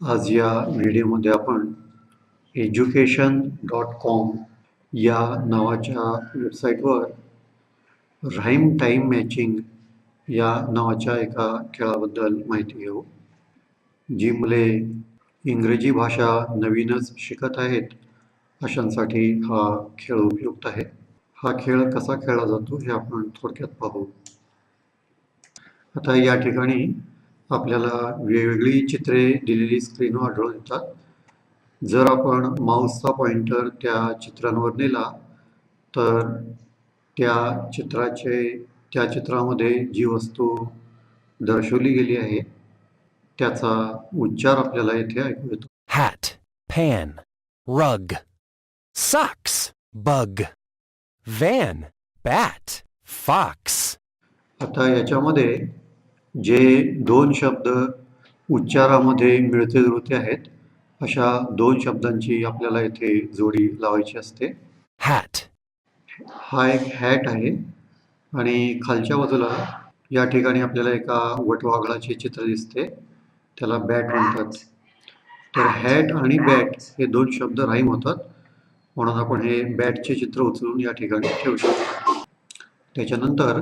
आज या व्हिडिओमध्ये आपण एज्युकेशन डॉट कॉम या नावाच्या वेबसाईटवर राईम टाईम मॅचिंग या नावाच्या एका खेळाबद्दल माहिती घेऊ जी मुले इंग्रजी भाषा नवीनच शिकत आहेत अशांसाठी हा खेळ उपयुक्त आहे. हा खेळ कसा खेळला जातो हे आपण थोडक्यात पाहू. आता या ठिकाणी आपल्याला वेगवेगळी चित्रे दिलेली स्क्रीनवर आढळून येतात. जर आपण माऊसचा पॉइंटर त्या चित्रांवर नेला तर त्या चित्राचे त्या चित्रामध्ये जी वस्तू दर्शवली गेली आहे त्याचा उच्चार आपल्याला येथे ऐकू येतो. Hat, pan, rug, socks, bug, van, bat, fox, आता याच्यामध्ये जे दोन शब्द उच्चारामध्ये मिळते जुळते आहेत अशा दोन शब्दांची आपल्याला येथे जोडी लावायची असते. Hat, हा एक हॅट आहे आणि खालच्या बाजूला या ठिकाणी आपल्याला एका वटवाघळाचे चित्र दिसते. त्याला बॅट म्हणतात. तर हॅट आणि बॅट हे दोन शब्द राईम होतात. म्हणून आपण हे बॅटचे चित्र उचलून या ठिकाणी ठेवू शकतो. त्याच्यानंतर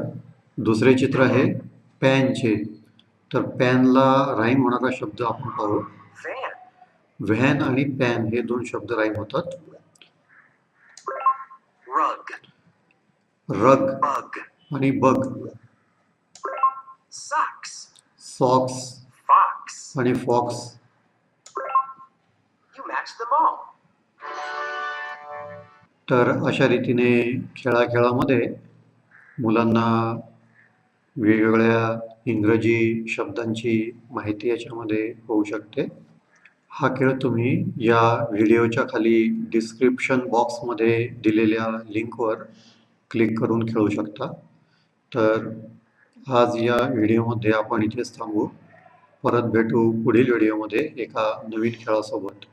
दुसरे चित्र आहे. पॅनचे तर पॅनला राईम होणारा शब्द आपण पाहू. व्हॅन आणि पॅन हे दोन शब्द राईम होतात. रग. आणि बग. सॉक्स. आणि फॉक्स. तर अशा रीतीने खेळाखेळामध्ये मुलांना वेगवेगळ्या इंग्रजी शब्दांची माहिती याच्यामध्ये होऊ शकते. हा खेळ तुम्ही या व्हिडिओच्या खाली डिस्क्रिप्शन बॉक्समध्ये दिलेल्या लिंकवर क्लिक करून खेळू शकता. तर आज या व्हिडिओमध्ये आपण इथेच थांबू. परत भेटू पुढील व्हिडिओमध्ये एका नवीन खेळासोबत.